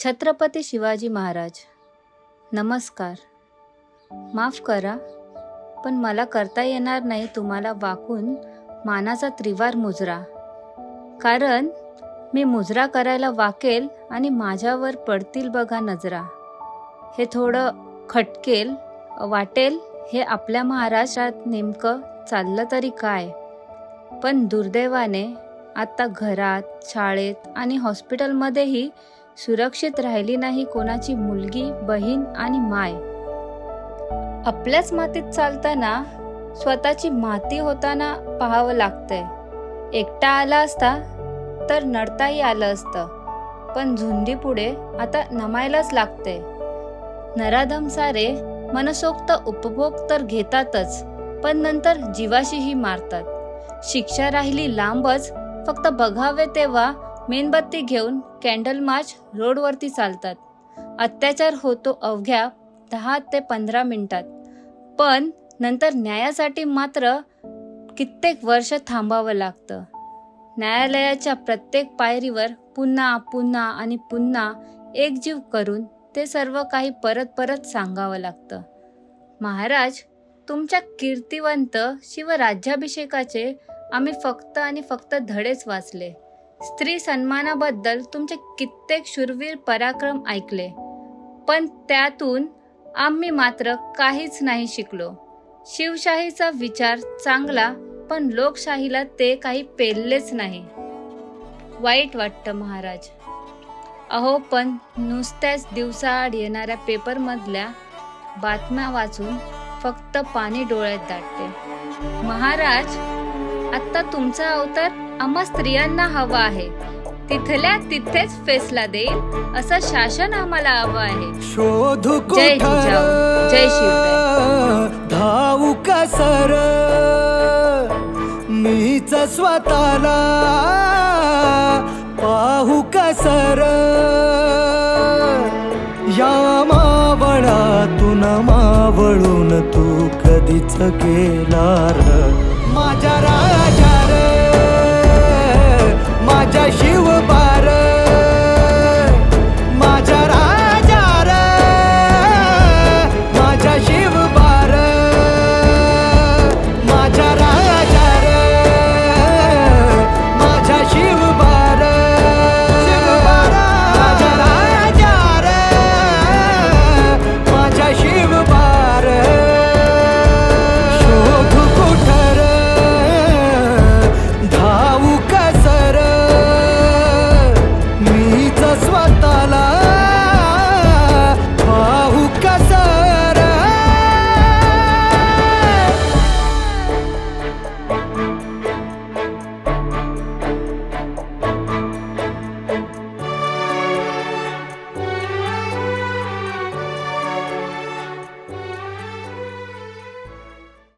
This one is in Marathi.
छत्रपती शिवाजी महाराज नमस्कार. माफ करा पण मला करता येणार नाही तुम्हाला वाकून मानाचा त्रिवार मुजरा. कारण मी मुजरा करायला वाकेल आणि माझ्यावर पडतील बघा नजरा. हे थोडं खटकेल वाटेल हे आपल्या महाराष्ट्रात नेमकं चाललं तरी काय? पण दुर्दैवाने आत्ता घरात शाळेत आणि हॉस्पिटलमध्येही सुरक्षित राहिली नाही कोणाची मुलगी बहीण आणि माय. आपल्याच मातीत चालताना स्वतःची माती होताना पाहावं लागतंय. एकटा आला असता तर नडताही आलं असतं. पण झुंडी पुढे आता नमायलाच लागते नराधम सारे मनसोक्त उपभोग तर घेतातच पण नंतर जीवाशीही मारतात. शिक्षा राहिली लांबच फक्त बघावे तेव्हा मेणबत्ती घेऊन कॅन्डल मार्च रोडवरती चालतात. अत्याचार होतो अवघ्या दहा ते पंधरा मिनिटात. पण नंतर न्यायासाठी मात्र कित्येक वर्ष थांबावं लागतं. न्यायालयाच्या प्रत्येक पायरीवर पुन्हा पुन्हा आणि पुन्हा एकजीव करून ते सर्व काही परत परत सांगावं लागतं. महाराज तुमच्या कीर्तिवंत शिवराज्याभिषेकाचे आम्ही फक्त आणि फक्त धडेच वाचले. स्त्री सन्मानाबद्दल तुमचे कित्येक शूरवीर पराक्रम ऐकले. पण त्यातून आम्ही मात्र काहीच नाही शिकलो. शिवशाहीचा विचार चांगला पण लोकशाहीला ते काही पेललेच नाही. वाईट वाटतं महाराज. अहो पण नुसत्याच दिवसाआड येणाऱ्या पेपरमधल्या बातम्या वाचून फक्त पाणी डोळ्यात दाटते. महाराज आता तुमचा अवतार आम्हा स्त्रियांना हवा आहे. तिथल्या तिथेच फेसला देईल असं शासन आम्हाला हवं आहे. शोधू जय जिजाऊ, जय शिवराय. धावू कसर मीच स्वतःला पाहू कसर या मावळातून मावळून तू कधीच गेला र माझ्या रा